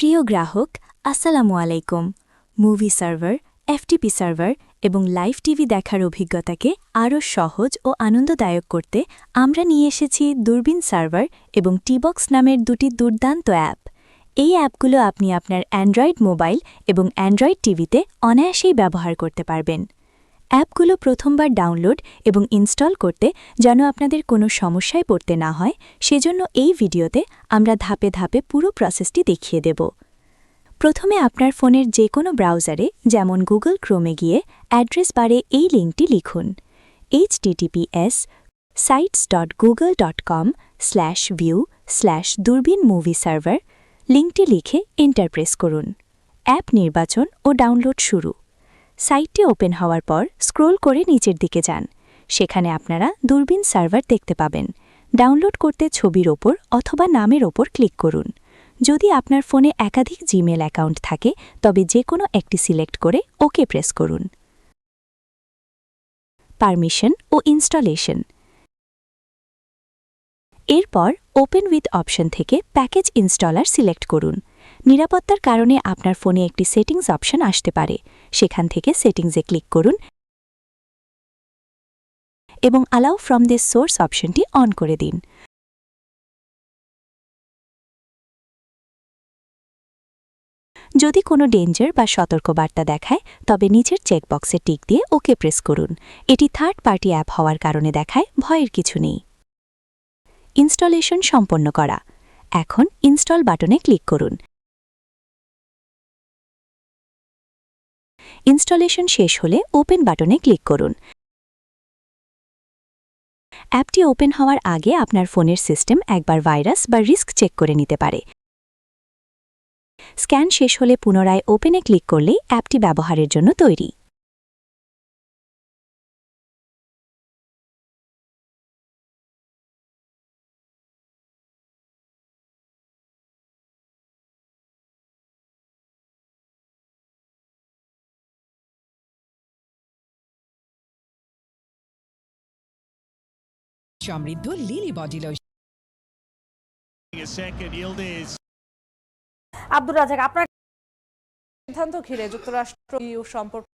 প্রিয় গ্রাহক, আসসালামু আলাইকুম। মুভি সার্ভার, এফটিপি সার্ভার এবং লাইভ টিভি দেখার অভিজ্ঞতাকে আরও সহজ ও আনন্দদায়ক করতে আমরা নিয়ে এসেছি দূরবীন সার্ভার এবং টিবক্স নামের দুটি দুর্দান্ত অ্যাপ। এই অ্যাপগুলো আপনি আপনার অ্যান্ড্রয়েড মোবাইল এবং অ্যান্ড্রয়েড টিভিতে অনায়াসেই ব্যবহার করতে পারবেন। অ্যাপগুলো প্রথমবার ডাউনলোড এবং ইনস্টল করতে যেন আপনাদের কোনো সমস্যায় পড়তে না হয়, সেজন্য এই ভিডিওতে আমরা ধাপে ধাপে পুরো প্রসেসটি দেখিয়ে দেব। প্রথমে আপনার ফোনের যে কোনো ব্রাউজারে, যেমন গুগল ক্রোমে গিয়ে অ্যাড্রেস বারে এই লিঙ্কটি লিখুন। HTTPS sites dot Google dot com slash view slash Durbin movie server লিঙ্কটি লিখে এন্টার প্রেস করুন। অ্যাপ নির্বাচন ও ডাউনলোড শুরু। সাইটটি ওপেন হওয়ার পর স্ক্রোল করে নিচের দিকে যান। সেখানে আপনারা দূরবীন সার্ভার দেখতে পাবেন। ডাউনলোড করতে ছবির ওপর অথবা নামের ওপর ক্লিক করুন। যদি আপনার ফোনে একাধিক জিমেল অ্যাকাউন্ট থাকে, তবে যে কোনো একটি সিলেক্ট করে ওকে প্রেস করুন। পারমিশন ও ইনস্টলেশন। এরপর ওপেন উইথ অপশন থেকে প্যাকেজ ইনস্টলার সিলেক্ট করুন। নিরাপত্তার কারণে আপনার ফোনে একটি সেটিংস অপশন আসতে পারে। সেখান থেকে সেটিংসে ক্লিক করুন এবং অ্যালাউ ফ্রম দিস সোর্স অপশনটি অন করে দিন। যদি কোনো ডেঞ্জার বা সতর্কবার্তা দেখায়, তবে নিচের চেকবক্সে টিক দিয়ে ওকে প্রেস করুন। এটি থার্ড পার্টি অ্যাপ হওয়ার কারণে দেখায়, ভয়ের কিছু নেই। ইনস্টলেশন সম্পন্ন করা। এখন ইনস্টল বাটনে ক্লিক করুন। ইনস্টলেশন শেষ হলে ওপেন বাটনে ক্লিক করুন। অ্যাপটি ওপেন হওয়ার আগে আপনার ফোনের সিস্টেম একবার ভাইরাস বা রিস্ক চেক করে নিতে পারে। স্ক্যান শেষ হলে পুনরায় ওপেনে ক্লিক করলেই অ্যাপটি ব্যবহারের জন্য তৈরি। সমৃদ্ধ লিলি বডি আব্দুর রাজাক আপনার সিদ্ধান্ত ঘিরে যুক্তরাষ্ট্র ইউ সম্পর্ক